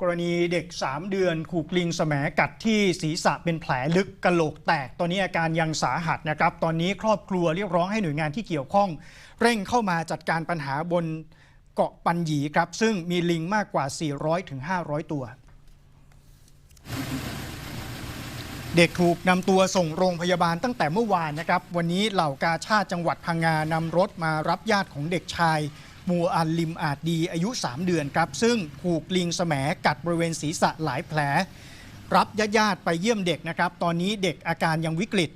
กรณีเด็ก 3 เดือนถูกลิงแสมกัดที่ศีรษะเป็นแผลลึกกระโหลกแตก ตอนนี้อาการยังสาหัสนะครับ ตอนนี้ครอบครัวเรียกร้องให้หน่วยงานที่เกี่ยวข้อง เร่งเข้ามาจัดการปัญหาบนเกาะปันหยีครับ ซึ่งมีลิงมากกว่า 400-500ถึง500ตัว เด็กถูกนำตัวส่งโรงพยาบาลตั้งแต่เมื่อวานนะครับ วันนี้เหล่ากาชาติจังหวัดพังงานำรถมารับญาติของเด็กชาย มูอันลิมอาจดีอายุ 3 เดือนครับ ซึ่งถูกลิงแสมกัดบริเวณศีรษะหลายแผล รับญาติญาติไปเยี่ยมเด็กนะครับ ตอนนี้เด็กอาการยังวิกฤต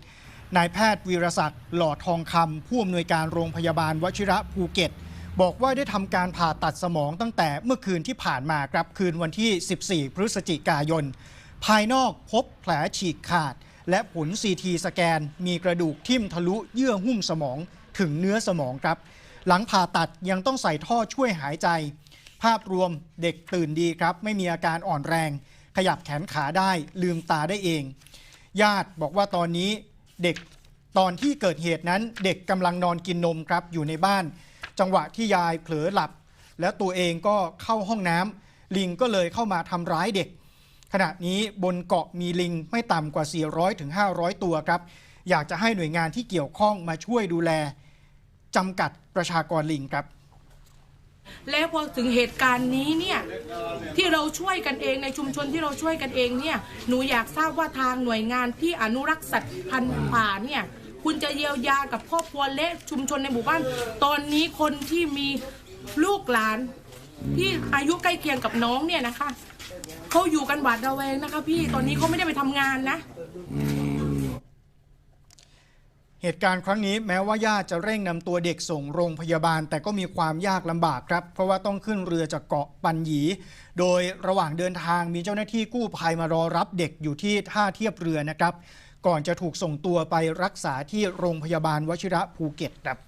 นายแพทย์วีรศักดิ์หล่อทองคำผู้อำนวยการโรงพยาบาลวชิระภูเก็ต บอกว่าได้ทำการผ่าตัดสมองตั้งแต่เมื่อคืนที่ผ่านมาครับคืนวันที่ 14 พฤศจิกายน ภายนอกพบแผลฉีกขาด และผลซีทีสแกน มีกระดูกทิ่มทะลุเยื่อหุ้มสมองถึงเนื้อสมองครับ หลังผ่าตัดยังต้องใส่ท่อช่วยหายใจ ภาพรวมเด็กตื่นดีครับ ไม่มีอาการอ่อนแรง ขยับแขนขาได้ลืมตาได้เอง ญาติบอกว่าตอนนี้เด็กตอนที่เกิดเหตุนั้นเด็กกำลังนอนกินนมครับอยู่ในบ้าน จังหวะที่ยายเผลอหลับ แล้วตัวเองก็เข้าห้องน้ำลิงก็เลยเข้ามาทำร้ายเด็ก ขณะนี้บนเกาะมีลิงไม่ต่ำกว่า 400ถึง500 ตัวครับ อยากจะให้หน่วยงานที่เกี่ยวข้องมาช่วยดูแล จำกัดประชากรลิงครับ แล้วพอถึงเหตุการณ์นี้เนี่ยที่เราช่วยกันเองในชุมชนที่เราช่วยกันเองเนี่ยหนูอยากทราบว่าทางหน่วยงานที่อนุรักษ์สัตว์พันธุ์ป่าเนี่ยคุณจะเยียวยากับครอบครัวและชุมชนในหมู่บ้าน ตอนนี้คนที่มีลูกหลานที่อายุใกล้เคียงกับน้องเนี่ยนะคะเขาอยู่กันหวาดระแวงนะคะ พี่ตอนนี้เขาไม่ได้ไปทำงานนะ เหตุการณ์ครั้งนี้แม้ว่าญาติจะเร่งนำตัวเด็กส่งโรงพยาบาล แต่ก็มีความยากลำบากครับ เพราะว่าต้องขึ้นเรือจากเกาะปันหยี โดยระหว่างเดินทางมีเจ้าหน้าที่กู้ภัยมารอรับเด็กอยู่ที่ท่าเทียบเรือนะครับ ก่อนจะถูกส่งตัวไปรักษาที่โรงพยาบาลวชิระภูเก็ตครับ